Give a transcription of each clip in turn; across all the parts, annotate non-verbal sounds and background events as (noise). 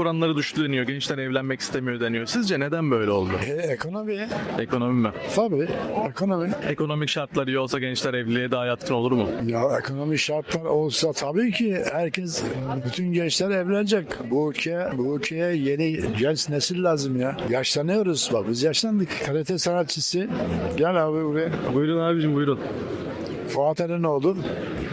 oranları düştü deniyor. Gençler evlenmek istemiyor deniyor. Sizce neden böyle oldu? E, ekonomi, Ekonomi mi? tabii ekonomi. Ekonomik şartlar iyi olsa gençler evliliğe daha yatkın olur mu? Ya ekonomi şartlar olsa tabii ki herkes, bütün gençler evlenecek. Bu ülke, bu ülkeye yeni genç nesil lazım ya. Yaşlanıyoruz bak biz yaşlandık. TRT sanatçısı, gel abi buraya. Buyurun abicim buyurun. Fuat Elenoğlu,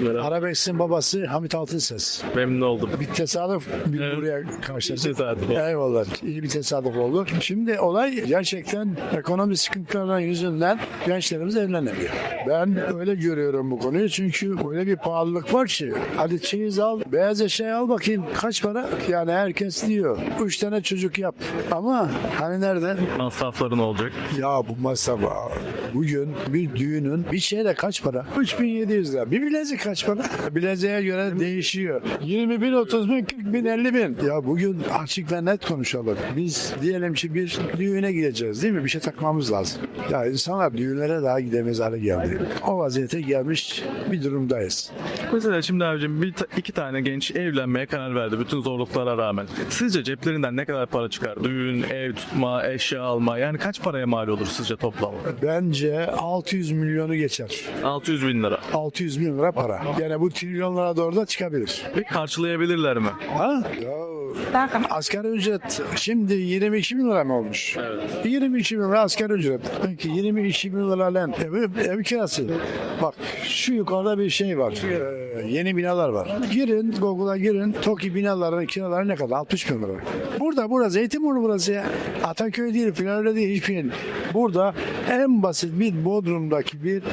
Merhaba. Arabesk'in babası Hamit Altınses. Memnun oldum. Bir tesadüf bir Evet. buraya karşılaştık. Tesadüf. Eyvallah. İyi bir tesadüf oldu. Şimdi olay gerçekten ekonomi sıkıntılarından yüzünden gençlerimiz evlenemiyor. Ben öyle görüyorum bu konuyu çünkü öyle bir pahalılık var ki hadi çeyiz al, beyaz eşya al bakayım kaç para? Yani herkes diyor. Üç tane çocuk yap. Ama hani nerede? Masrafları ne olacak? Ya bu masraf bugün bir düğünün bir şeyle kaç para? 3700 lira. Bir bilezik kaç para? Bileziğe göre değişiyor. 20 bin, 30 bin, 40 bin, 50 bin. Ya bugün açık ve net konuşalım. Biz diyelim ki bir düğüne gideceğiz değil mi? Bir şey takmamız lazım. Ya insanlar düğünlere daha gidemez hale geldi. O vaziyete gelmiş bir durumdayız. Mesela şimdi abicim bir iki tane genç evlenmeye karar verdi bütün zorluklara rağmen. Sizce ceplerinden ne kadar para çıkar? Düğün, ev tutma, eşya alma yani kaç paraya mal olur sizce toplam? Bence 600 milyonu geçer. 600 bin lira. 600 bin lira para. Yani bu trilyonlara doğru da çıkabilir. Peki karşılayabilirler mi? Ha? Ya, asgari ücret şimdi 22 bin lira mı olmuş? Evet. 22 bin lira asgari ücret. Peki 22 bin lira lan ev, ev kirası. Bak şu yukarıda bir şey var. Ee, yeni binalar var. Girin Google'a girin. TOKİ binaların kiraları ne kadar? 60 bin lira. Burada burada Zeytinburnu burası ya. Ataköy değil filan öyle değil hiçbir yer. Burada en basit bir Bodrum'daki bir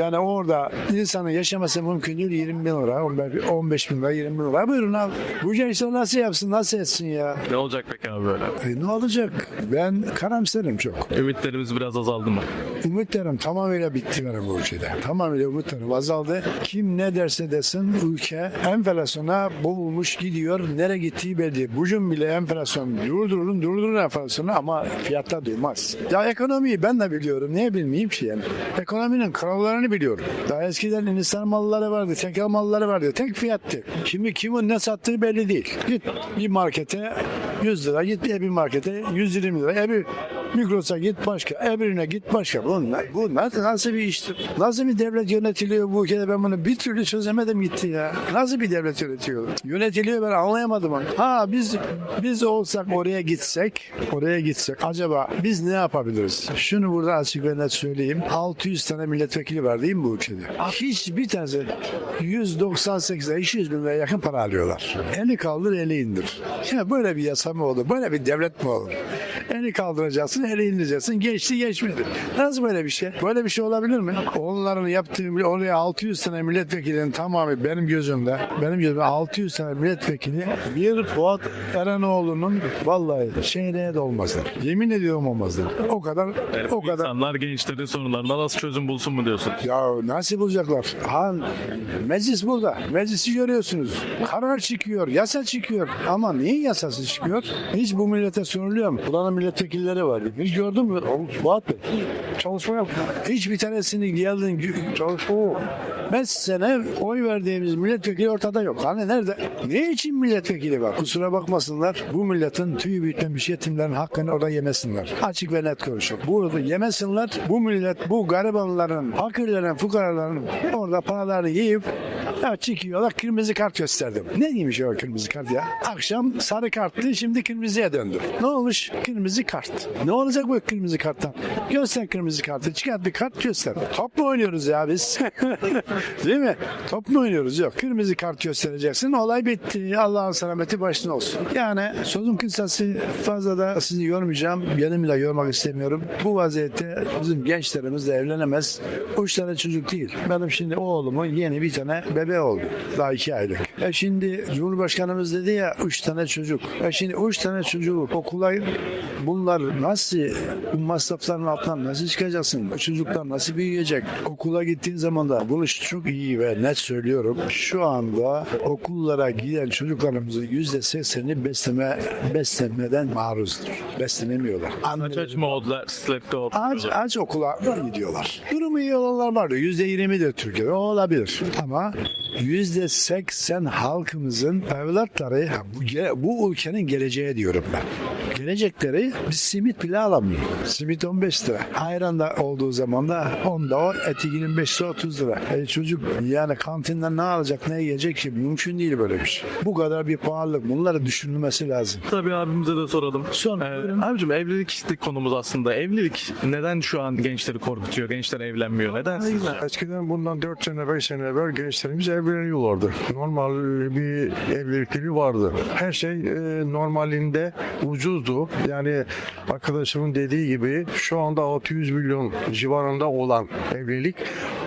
yani orada insanın yaşaması mümkün değil 20 bin lira, 15 bin lira, 20 bin lira. Buyurun abi. Bu gençler nasıl yapsın, nasıl etsin ya? Ne olacak peki abi böyle? E, ne olacak? Ben karamsarım çok. Ümitlerimiz biraz azaldı mı? Ümitlerim tamamıyla bitti benim bu ülkede. Tamamıyla ümitlerim azaldı. Kim ne derse desin ülke enflasyona boğulmuş gidiyor. Nereye gittiği belli. Bugün bile enflasyon durdurun durdurun enflasyonu ama fiyatlar durmaz. Ya ekonomiyi ben de biliyorum. Niye bilmeyeyim ki yani? Ekonominin kurallarını biliyorum. Daha eskiden Hindistan malları vardı, tekel malları vardı. Tek fiyattı. Şimdi kimin ne sattığı belli değil. Git bir markete 100 lira, git bir markete 120 lira. E bir Migros'a git başka, Ebrin'e git başka. Bunlar, bunlar nasıl bir iştir? Nasıl bir devlet yönetiliyor bu ülkede ben bunu bir türlü çözemedim gitti ya. Nasıl bir devlet yönetiyor? Yönetiliyor ben anlayamadım. Ha biz biz olsak oraya gitsek, oraya gitsek acaba biz ne yapabiliriz? Şunu burada açık ve net söyleyeyim. 600 tane milletvekili var değil mi bu ülkede? Hiçbir tanesi 198'e 200 bin liraya yakın para alıyorlar. Eli kaldır eli indir. Ya böyle bir yasa mı olur? Böyle bir devlet mi olur? Eli kaldıracaksın, eli indireceksin. Geçti geçmedi. Nasıl böyle bir şey? Böyle bir şey olabilir mi? Onların yaptığı, oraya 600 tane milletvekilinin tamamı benim gözümde, benim gözümde 600 tane milletvekili bir Fuat Erenoğlu'nun vallahi şeyine de olmazlar. Yemin ediyorum olmazlar. O kadar, Yani o kadar. İnsanlar gençlerin sorunlarına nasıl çözüm bulsun mu diyorsun? Ya nasıl bulacaklar? Ha, meclis burada. Meclisi görüyorsunuz. Karar çıkıyor, yasa çıkıyor. Ama niye yasası çıkıyor? Hiç bu millete soruluyor mu? Buranın milletvekilleri var. Hiç gördün mü? Fuat Bey. Çalışma yap. Hiçbir tanesini geldin çalışma. Beş sene oy verdiğimiz milletvekili ortada yok. Hani nerede? Ne için milletvekili var? Kusura bakmasınlar. Bu milletin tüy büyütmemiş yetimlerin hakkını orada yemesinler. Açık ve net konuşuyor. Burada yemesinler. Bu millet, bu garibanların, fakirlerin, fukaraların orada paralarını yiyip ya çıkıyorlar kırmızı kart gösterdim. Ne neymiş o kırmızı kart ya? Akşam sarı karttı şimdi kırmızıya döndü. Ne olmuş? Kırmızı kart. Ne olacak bu kırmızı karttan? Göster kırmızı kartı. Çıkart bir kart göster. Top mu oynuyoruz ya biz? (laughs) Değil mi? Top mu oynuyoruz? Yok. Kırmızı kart göstereceksin. Olay bitti. Allah'ın selameti başına olsun. Yani sözün kısası fazla da sizi yormayacağım. De yormak istemiyorum. Bu vaziyette bizim gençlerimiz de evlenemez. Üç tane çocuk değil. Benim şimdi oğlumun yeni bir tane bebe oldu. Daha iki aylık. E şimdi Cumhurbaşkanımız dedi ya üç tane çocuk. E şimdi üç tane çocuğu okula bunlar nasıl bu masrafların altından nasıl çıkacaksın? Bu çocuklar nasıl büyüyecek? Okula gittiğin zaman da bunu çok iyi ve net söylüyorum. Şu anda okullara giden çocuklarımızın yüzde sekseni besleme, beslenmeden maruzdur. Beslenemiyorlar. Aç aç mı oldular? Slepte. Aç, aç okula gidiyorlar. Durumu iyi olanlar vardı. Yüzde yirmi de Türkiye'de o olabilir. Ama yüzde seksen halkımızın evlatları bu, bu ülkenin geleceği diyorum ben. Gelecekleri bir simit bile alamıyor. Simit 15 lira. Ayran da olduğu zaman da 10'da o, eti 25 lira 30 lira. E çocuk yani kantinden ne alacak ne yiyecek ki mümkün değil böyle bir şey. Bu kadar bir pahalılık. Bunları düşünülmesi lazım. Tabii abimize de soralım. Sor, Ee, buyurun. abicim evlilik konumuz aslında. Evlilik neden şu an gençleri korkutuyor? Gençler evlenmiyor. Neden sizce? Eskiden bundan 4 sene 5 sene evvel gençlerimiz evleniyorlardı. Normal bir evlilikleri vardı. Her şey e, normalinde ucuzdu. Yani arkadaşımın dediği gibi şu anda 600 milyon civarında olan evlilik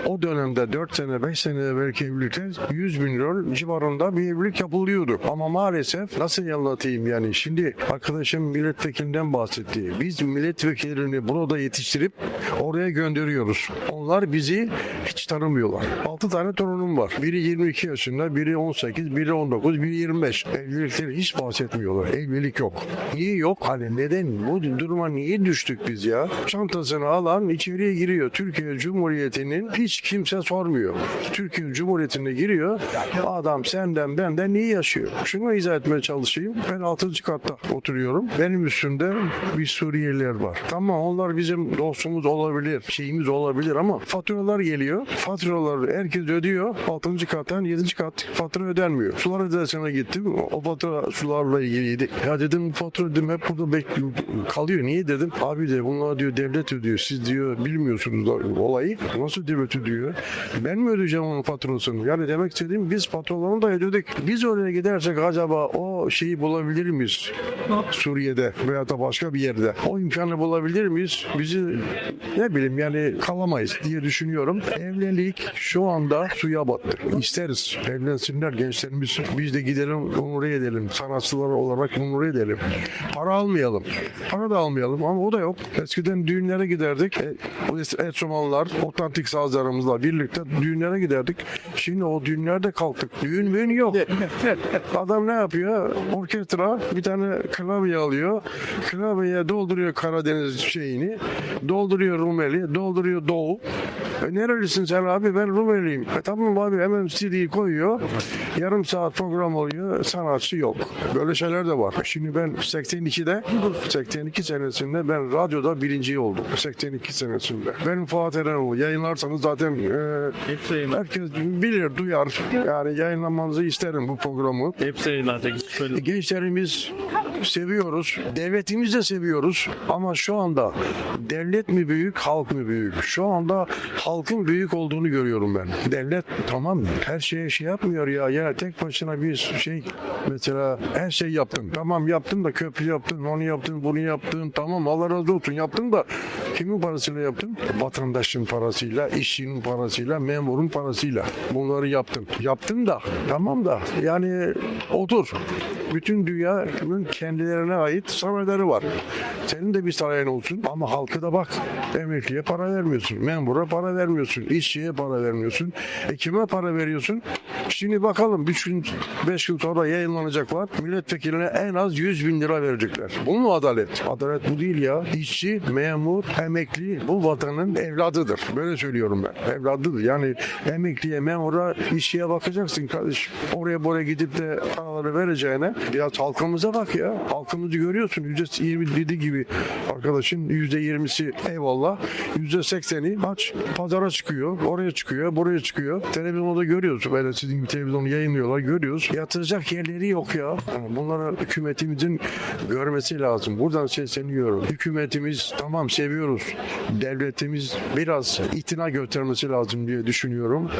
o dönemde 4 sene 5 sene evvelki evlilikler 100 milyon civarında bir evlilik yapılıyordu. Ama maalesef nasıl anlatayım yani şimdi arkadaşım milletvekilinden bahsetti. Biz milletvekillerini burada yetiştirip oraya gönderiyoruz. Onlar bizi hiç tanımıyorlar. 6 tane torunum var. Biri 22 yaşında, biri 18, biri 19, biri 25. Evlilikleri hiç bahsetmiyorlar. Evlilik yok. Niye yok? Hani neden? Bu duruma niye düştük biz ya? Çantasını alan içeriye giriyor. Türkiye Cumhuriyeti'nin hiç kimse sormuyor. Türkiye Cumhuriyeti'ne giriyor. Adam senden benden niye yaşıyor? Şunu izah etmeye çalışayım. Ben 6. katta oturuyorum. Benim üstümde bir Suriyeliler var. Tamam onlar bizim dostumuz olabilir, şeyimiz olabilir ama faturalar geliyor. Faturaları herkes ödüyor. 6. kattan 7. kat fatura ödenmiyor. Sular ödesine gittim. O fatura sularla ilgiliydi. Ya dedim fatura dedim hep burada bekliyor, kalıyor. Niye dedim? Abi de bunlar diyor devlet ödüyor. Siz diyor bilmiyorsunuz olayı. Nasıl devlet ödüyor? Ben mi ödeyeceğim onun faturasını? Yani demek istediğim biz faturalarını da ödedik. Biz oraya gidersek acaba o şeyi bulabilir miyiz? Suriye'de veya da başka bir yerde. O imkanı bulabilir miyiz? Bizi ne bileyim yani kalamayız diye düşünüyorum. Evlilik şu anda suya battı. İsteriz. Evlensinler gençlerimiz. Biz de gidelim umre edelim. Sanatçılar olarak umre edelim. Para almayalım. Para da almayalım ama o da yok. Eskiden düğünlere giderdik. E, o es- Enstrümanlar, otantik sazlarımızla birlikte düğünlere giderdik. Şimdi o düğünlerde kalktık. Düğün müğün yok. Adam ne yapıyor? Orkestra bir tane klavye alıyor. Klavyeye dolduruyor Karadeniz şeyini. Dolduruyor Rumeli. Dolduruyor Doğu. E, nerelisin sen abi? Ben Rumeliyim. E, tamam abi hemen CD'yi koyuyor. Yarım saat program oluyor. Sanatçı yok. Böyle şeyler de var. Şimdi ben 82'de 82 senesinde ben radyoda birinci oldum. 82 senesinde. Benim Fuat Eroğlu. Yayınlarsanız zaten e, Hepsi herkes bilir, duyar. Yani yayınlamanızı isterim bu programı. Hepsi yayınlanacak. Şöyle. Gençlerimiz seviyoruz. Devletimizi de seviyoruz. Ama şu anda devlet mi büyük, halk mı büyük? Şu anda halkın büyük olduğunu görüyorum ben. Devlet tamam her şeye şey yapmıyor ya. Ya tek başına bir şey mesela her şey yaptın. Tamam yaptın da köprü yaptın, onu yaptın, bunu yaptın. Tamam Allah razı olsun yaptın da kimin parasıyla yaptın? Vatandaşın parasıyla, işçinin parasıyla, memurun parasıyla. Bunları yaptın. Yaptın da tamam da yani otur. Bütün dünyanın kendilerine ait sarayları var. Senin de bir sarayın olsun ama halka da bak. Emekliye para vermiyorsun. Memura para vermiyorsun. işçiye para vermiyorsun. E kime para veriyorsun? Şimdi bakalım 3 gün 5 gün sonra yayınlanacaklar. Milletvekiline en az 100 bin lira verecekler. Bu mu adalet? Adalet bu değil ya. İşçi, memur, emekli bu vatanın evladıdır. Böyle söylüyorum ben. Evladıdır. Yani emekliye, memura, işçiye bakacaksın kardeş. Oraya buraya gidip de paraları vereceğine biraz halkımıza bak ya. Halkımızı görüyorsun. %20 dedi gibi arkadaşın %20'si eyvallah. %80'i aç. Pazara çıkıyor. Oraya çıkıyor. Buraya çıkıyor. Televizyonda görüyorsun. Böyle sizin gibi televizyonu yayınlıyorlar. Görüyoruz. Yatıracak yerleri yok ya. Yani bunları hükümetimizin görmesi lazım. Buradan sesleniyorum. Hükümetimiz tamam seviyoruz. Devletimiz biraz itina göstermesi lazım diye düşünüyorum.